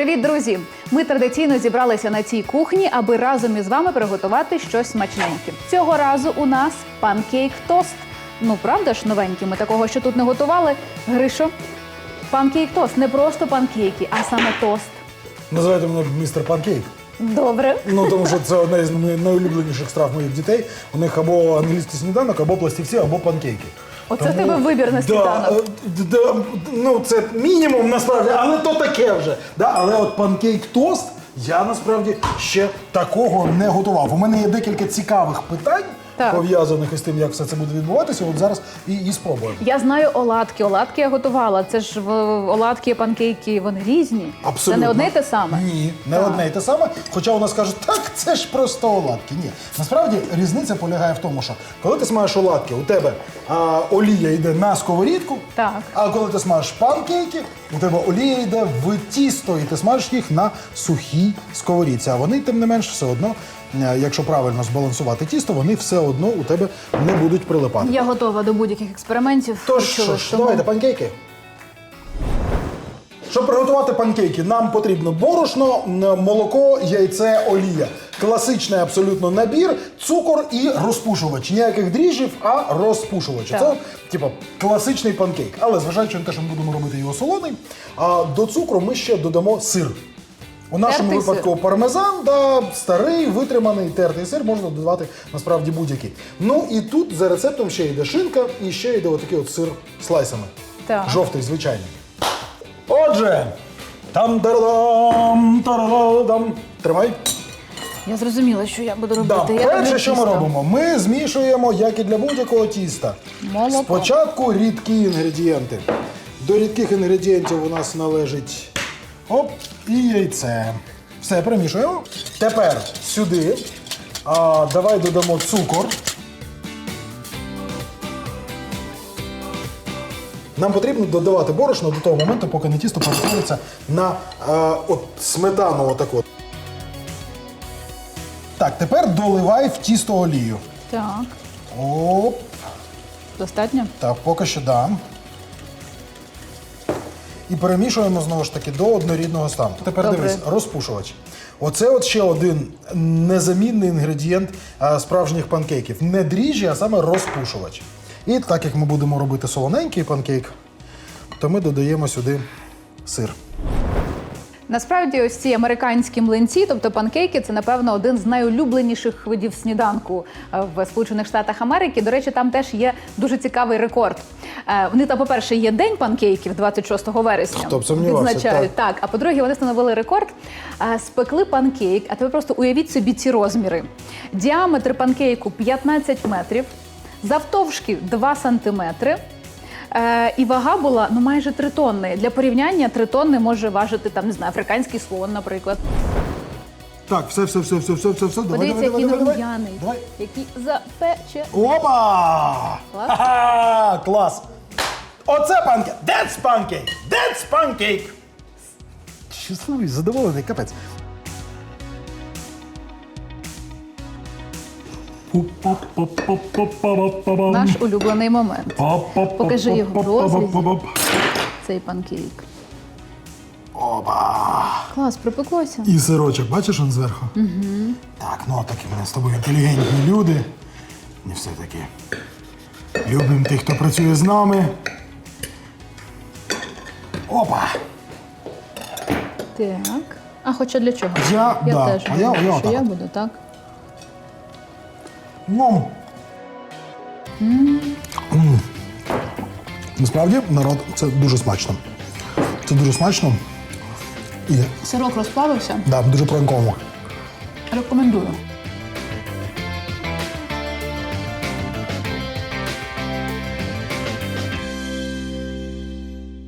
Привіт, друзі! Ми традиційно зібралися на цій кухні, аби разом із вами приготувати щось смачненьке. Цього разу у нас панкейк тост. Ну правда ж, новенькі, ми такого ще тут не готували. Гришо, панкейк тост не просто панкейки, а саме тост. Називайте мене містер Панкейк. Добре. Ну тому що це одна із найулюбленіших страв моїх дітей. У них або англійський сніданок, або пластівці, або панкейки. Оце в тебе вибір на сніданок. е, ну це мінімум насправді, але то таке вже. Да, але от панкейк тост я насправді ще такого не готував. У мене є декілька цікавих питань. Так. Пов'язаних із тим, як все це буде відбуватися, от зараз і, і спробуємо. Я знаю оладки. Оладки я готувала. Це ж в- оладки, панкейки, вони різні. Абсолютно. Це не одне й те саме. Ні, не Так. одне й те саме. Хоча у нас кажуть, так це ж просто оладки. Ні. Насправді різниця полягає в тому, що коли ти смаєш оладки, у тебе а, олія йде на сковорідку, Так. а коли ти смажеш панкейки, у тебе олія йде в тісто, і ти смажиш їх на сухій сковорідці. А вони, тим не менш, все одно, якщо правильно збалансувати тісто, вони все одно у тебе не будуть прилипати. Я готова до будь-яких експериментів. Тож що ж, тому- давайте панкейки. Щоб приготувати панкейки, нам потрібно борошно, молоко, яйце, олія. Класичний абсолютно набір, цукор і розпушувач. Ніяких дріжджів, а розпушувач. Це типу класичний панкейк. Але зважаючи на те, що ми будемо робити його солоний, а до цукру ми ще додамо сир. У нашому Тертий випадку пармезан, да, старий, витриманий тертий сир, можна додавати насправді будь-який. Ну і тут за рецептом ще йде шинка і ще йде отакий от сир слайсами. Так. Жовтий, звичайний. Отже, там тарадам, тарадам. Тримай. Я зрозуміла, що я буду Да. робити. Я Перше, люблю що ми тісто. робимо, ми змішуємо, як і для будь-якого тіста. Молоко. Спочатку рідкі інгредієнти. До рідких інгредієнтів у нас належить оп, і яйце. Все, перемішуємо. Тепер сюди. А, давай додамо цукор. Нам потрібно додавати борошно до того моменту, поки не тісто перетвориться на а, от сметану отаку. Так, тепер доливай в тісто олію. Так, Оп, достатньо. так, поки що дам. І перемішуємо знову ж таки до однорідного стану. Тепер Добре. дивись, розпушувач. Оце от ще один незамінний інгредієнт а, справжніх панкейків. Не дріжджі, а саме розпушувач. І так як ми будемо робити солоненький панкейк, то ми додаємо сюди сир. Насправді, ось ці американські млинці, тобто панкейки, це напевно один з найулюбленіших видів сніданку е, в Сполучених Штатах Америки. До речі, там теж є дуже цікавий рекорд. Е, Вони там, по-перше, є день панкейків 26 вересня. Хто б сумнівався, відзначають. Так. а по-друге, вони встановили рекорд. Е, Спекли панкейк, а тепер просто уявіть собі ці розміри. Діаметр панкейку 15 метрів, завтовшки 2 сантиметри. Е, і вага була ну майже 3 тонни. Для порівняння 3 тонни може важити там, не знаю, африканський слон, наприклад. Так, все, все, все, все, все, все, все. Давай, Подивіться, давай, який давай, давай, рум'яний, Давай. який запече. Опа! Клас. Ха-ха! Клас! Оце панкейк! That's pancake! That's pancake! Щасливий, задоволений, капець. Наш улюблений момент. Покажи його в розрізі. Цей панкейк. Опа! Клас, припеклося. І сирочок, бачиш он зверху? Угу. Так, ну такі ми з тобою інтелігентні люди. І все-таки любимо тих, хто працює з нами. Опа! Так. А хоча для чого? Я- я да, теж а я- я що я буду так. Ну. Насправді, народ, це дуже смачно. Це дуже смачно. І Сирок розплавився. да, дуже пранково. Рекомендую.